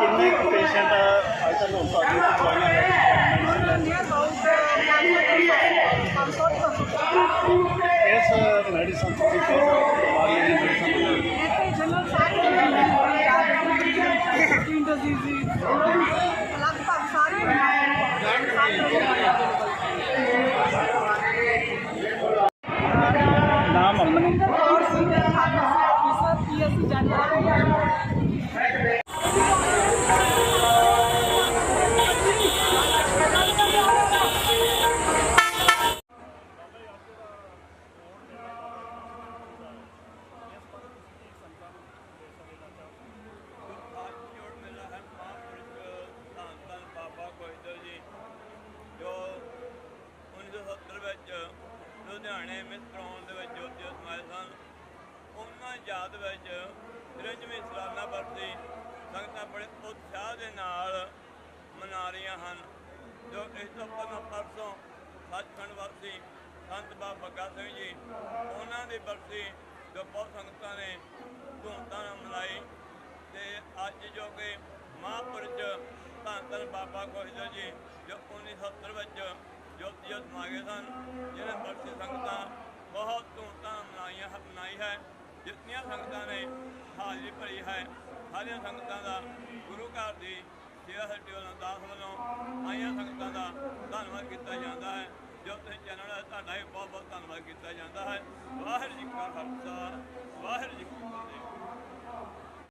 ਕਿੰਨੇ ਕੁ ਪੇਸ਼ੈਂਟ ਅੱਜ ਤੱਕ ਹੁਣ ਤੁਹਾਡੀ São ਲੁਧਿਆਣੇ ਮਿਸ ਗਰਾਊਂਡ ਦੇ ਵਿੱਚ ਜੋਤੀ ਸਮਾਏ ਸਨ। ਉਹਨਾਂ ਯਾਦ ਵਿੱਚ 93ਵੀਂ ਸਲਾਨਾ ਬਰਸੀ ਸੰਗਤਾਂ ਬੜੇ ਉਤਸ਼ਾਹ ਦੇ ਨਾਲ ਮਨਾ ਰਹੀਆਂ ਹਨ, ਜੋ ਇਸ ਤੋਂ ਪਹਿਲਾਂ ਪਰਸੋਂ ਸੱਚਖੰਡ ਵਾਸੀ ਸੰਤ ਬਾਬਾ ਬੱਗਾ ਸਿੰਘ ਜੀ, ਉਹਨਾਂ ਦੀ ਬਰਸੀ ਜੋ ਬਹੁਤ ਸੰਗਤਾਂ ਨੇ ਧੂਮਧਾਮ ਨਾਲ ਮਨਾਈ ਤੇ ਅੱਜ ਜੋ ਕਿ ਮਹਾਂਪੁਰਖ ਧੰਨ ਧੰਨ ਬਾਬਾ ਗੋਹਿਦਰ ਜੀ ਜੋ 1970 ਵਿੱਚ ਗਏ ਸਨ ਜਿਹਨਾਂ ਬਰਸੀ ਸੰਗਤਾਂ, ਬਹੁਤ ਧੂਮਧਾਮ ਮਨਾਈਆਂ ਮਨਾਈ ਹੈ, ਜਿਤਨੀਆਂ ਸੰਗਤਾਂ ਨੇ ਹਾਜ਼ਰੀ ਭਰੀ ਹੈ, ਸਾਰੀਆਂ ਸੰਗਤਾਂ ਦਾ ਗੁਰੂ ਘਰ ਦੀ ਸੇਵਾ ਸੱਟੀ ਵੱਲੋਂ ਦਾਸ ਵੱਲੋਂ ਆਈਆਂ ਸੰਗਤਾਂ ਦਾ ਧੰਨਵਾਦ ਕੀਤਾ ਜਾਂਦਾ ਹੈ, ਜੋ ਤੁਸੀਂ ਚੈਨਲ ਹੈ, ਤੁਹਾਡਾ ਵੀ ਬਹੁਤ ਬਹੁਤ ਧੰਨਵਾਦ ਕੀਤਾ ਜਾਂਦਾ ਹੈ। ਵਾਹਿਗੁਰੂ ਜੀ ਕਾ ਖਾਲਸਾ।